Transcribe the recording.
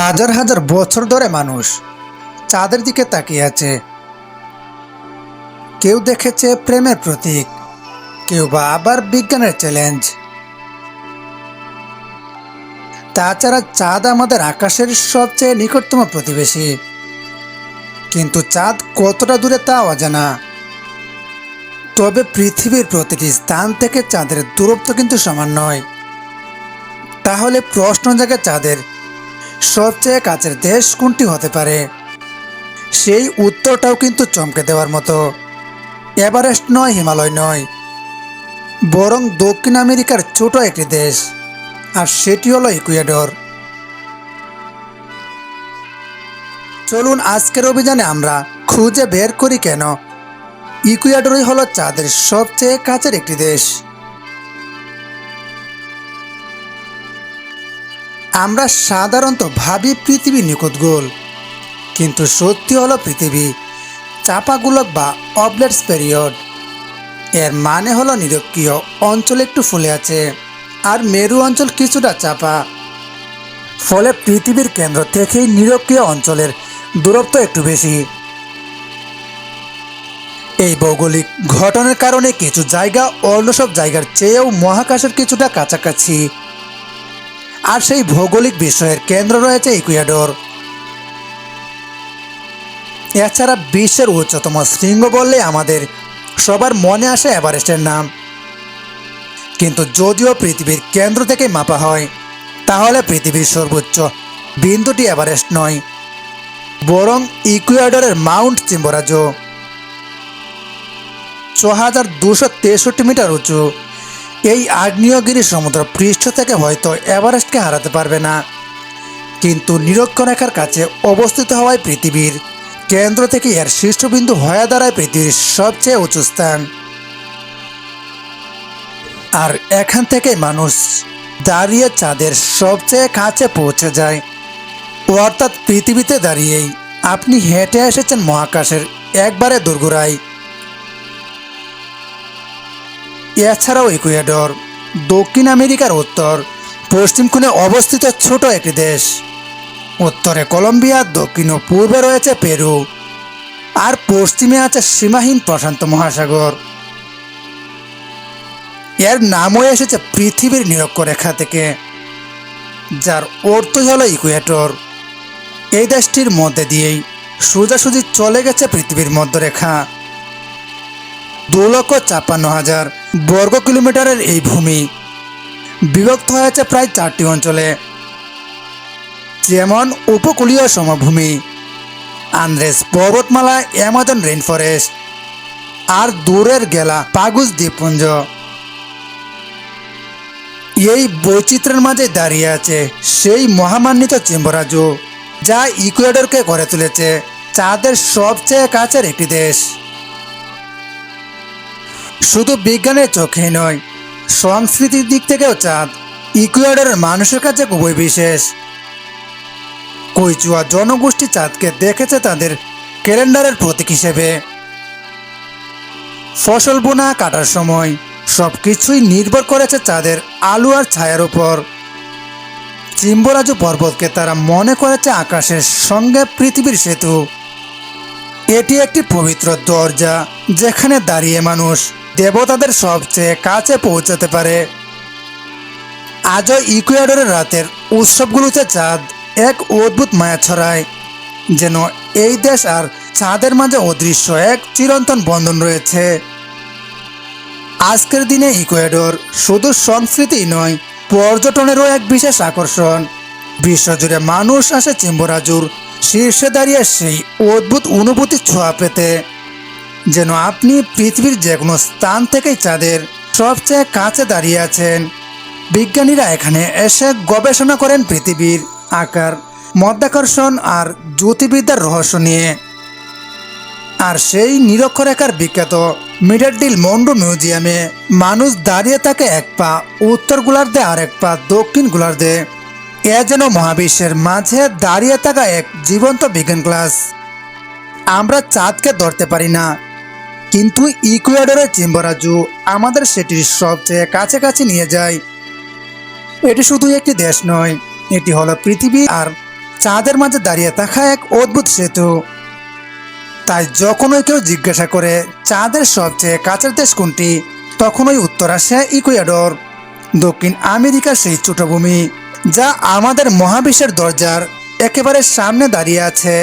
হাজার হাজার বছর ধরে মানুষ চাঁদের দিকে তাকিয়ে আছে। কেউ দেখেছে প্রেমের প্রতীক, কেউ বা আবার বিজ্ঞানের চ্যালেঞ্জ তাছাড়া চাঁদ আমাদের আকাশের সবচেয়ে নিকটতম প্রতিবেশী। কিন্তু চাঁদ কতটা দূরে তা অজানা। তবে পৃথিবীর প্রতিটি স্থান থেকে চাঁদের দূরত্ব কিন্তু সমান নয়। তাহলে প্রশ্ন জাগে চাঁদের সবচেয়ে কাছের দেশ কোনটি হতে পারে? সেই উত্তরটাও কিন্তু চমকে দেওয়ার মতো। এভারেস্ট নয়, হিমালয় নয়। বরং দক্ষিণ আমেরিকার ছোট একটি দেশ, আর সেটি হলো ইকুয়েডর। চলুন আজকের অভিযানে আমরা খুঁজে বের করি কেন? ইকুয়েডরই হলো চাঁদের সবচেয়ে কাছের একটি দেশ। আমরা সাধারণত ভাবি পৃথিবী নিখুঁত গোল কিন্তু সত্যি হলো পৃথিবী চাপাগুলক বা অবলেটস পেরিয়ড। এর মানে হলো নিরক্ষীয় অঞ্চল একটু ফুলে আছে, আর মেরু অঞ্চল কিছুটা চাপা। ফলে পৃথিবীর কেন্দ্র থেকেই নিরক্ষীয় অঞ্চলের দূরত্ব একটু বেশি। এই ভৌগোলিক ঘটনার কারণে কিছু জায়গা অন্য সব জায়গার চেয়েও মহাকাশের কিছুটা কাছাকাছি। আর সেই ভৌগোলিক বিষয়ের কেন্দ্র রয়েছে ইকুয়াডোর। এছাড়া বিশ্বের উচ্চতম শৃঙ্গ বললে আমাদের সবার মনে আসে এভারেস্টের নাম। কিন্তু যদিও পৃথিবীর কেন্দ্র থেকে মাপা হয়, তাহলে পৃথিবীর সর্বোচ্চ বিন্দুটি এভারেস্ট নয়, বরং ইকুয়েডরের মাউন্ট চিম্বরাজো। ছ হাজার দুশো তেষট্টি মিটার উঁচু। এই আগ্নেয়গিরি সমুদ্র পৃষ্ঠ থেকে হয়তো এভারেস্টকে হারাতে পারবে না। কিন্তু নিরক্ষরেখার কাছে অবস্থিত হওয়ায় পৃথিবীর কেন্দ্র থেকে এর শীর্ষবিন্দু হয়ে দাঁড়ায় পৃথিবীর সবচেয়ে উঁচু স্থান। আর এখান থেকে মানুষ দাঁড়িয়ে চাঁদের সবচেয়ে কাছে পৌঁছে যায়। অর্থাৎ পৃথিবীতে দাঁড়িয়েই আপনি হেঁটে এসেছেন মহাকাশের একবারে দুর্গুড়ায়। এছাড়াও ইকুয়েডর, দক্ষিণ আমেরিকার উত্তর, পশ্চিম কোণে অবস্থিত ছোট একটি দেশ। উত্তরে কলম্বিয়া, দক্ষিণ ও পূর্বে রয়েছে পেরু। আর পশ্চিমে আছে সীমাহীন প্রশান্ত মহাসাগর। এর নামও এসেছে পৃথিবীর নিরক্ষরেখা থেকে, যার অর্থ হলো ইকুয়েটর। এই দেশটির মধ্যে দিয়েই সোজাসুজি চলে গেছে পৃথিবীর মধ্যরেখা। দু লক্ষ ছাপ্পান্ন হাজার বর্গ কিলোমিটারের এই ভূমি। বিভক্ত হয়েছে প্রায় চারটি অঞ্চলে। যেমন উপকূলীয় সমভূমি, আন্দ্রেস পর্বতমালা, অ্যামাজন রেইন ফরেস্ট আর দূরের গেলা পাগুস দ্বীপপুঞ্জ। এই বৈচিত্র্যের মাঝে দাঁড়িয়ে আছে সেই মহামান্বিত চেম্বরাজু, যা ইকুয়েডরকে গড়ে তুলেছে, চাঁদের সবচেয়ে কাছের একটি দেশ। শুধু বিজ্ঞানের চোখেই নয়, সংস্কৃতির দিক থেকেও চাঁদ, ইকুয়েডরের মানুষের কাছে খুবই বিশেষ। কৈচুয়া জনগোষ্ঠী চাঁদকে দেখেছে তাদের ক্যালেন্ডারের প্রতীক হিসেবে। ফসল বোনা কাটার সময় সব কিছুই নির্ভর করেছে চাঁদের আলো আর ছায়ার উপর। চিম্বরাজু পর্বতকে তারা মনে করেছে আকাশের সঙ্গে পৃথিবীর সেতু। এটি একটি পবিত্র দরজা যেখানে দাঁড়িয়ে মানুষ দেবতাদের সবচেয়ে কাছে পৌঁছাতে পারে। আজও ইকুয়েডরের রাতের উৎসবগুলোতে চাঁদ এক অদ্ভুত মায়া ছড়ায়, যেন এই দেশ আর চাঁদের মাঝে অদৃশ্য এক চিরন্তন বন্ধন রয়েছে। আজকের দিনে ইকুয়েডর শুধু সংস্কৃতি নয়, পর্যটনেরও এক বিশেষ আকর্ষণ। বিশ্বজুড়ে মানুষ আসে চিম্বরাজুর শীর্ষে দাঁড়িয়ে সেই অদ্ভুত অনুভূতি ছোঁয়া পেতে। যেন আপনি পৃথিবীর যে কোনো স্থান থেকেই চাঁদের সবচেয়ে কাছে দাঁড়িয়ে আছেন। বিজ্ঞানীরা এখানে এসে গবেষণা করেন পৃথিবীর আকার, মধ্যাকর্ষণ আর জ্যোতির্বিদ্যার রহস্য নিয়ে। আর সেই নিরক্ষরেখার বিখ্যাত মিডারডিল মন্ডো মিউজিয়ামে মানুষ দাঁড়িয়ে থাকে এক পা উত্তর গোলার্ধে আর এক পা দক্ষিণ গোলার্ধে। এ যেন মহাবিশ্বের মাঝে দাঁড়িয়ে থাকা এক জীবন্ত বিজ্ঞান ক্লাস। আমরা চাঁদকে ধরতে পারি না কিন্তু ইকুয়েডরের চিম্বরাজু আমাদের সেটির সবচেয়ে কাছাকাছি নিয়ে যায়। এটি শুধু একটি দেশ নয়, এটি হলো পৃথিবী আর চাঁদের মাঝে দাঁড়িয়ে থাকা এক অদ্ভুত সেতু। তাই যখনই কেউ জিজ্ঞাসা করে চাঁদের সবচেয়ে কাছের দেশ কোনটি, তখনই উত্তর আসে ইকুয়াডর। দক্ষিণ আমেরিকার সেই ছোট ভূমি যা আমাদের মহাবিশ্বের দরজার একেবারে সামনে দাঁড়িয়ে আছে।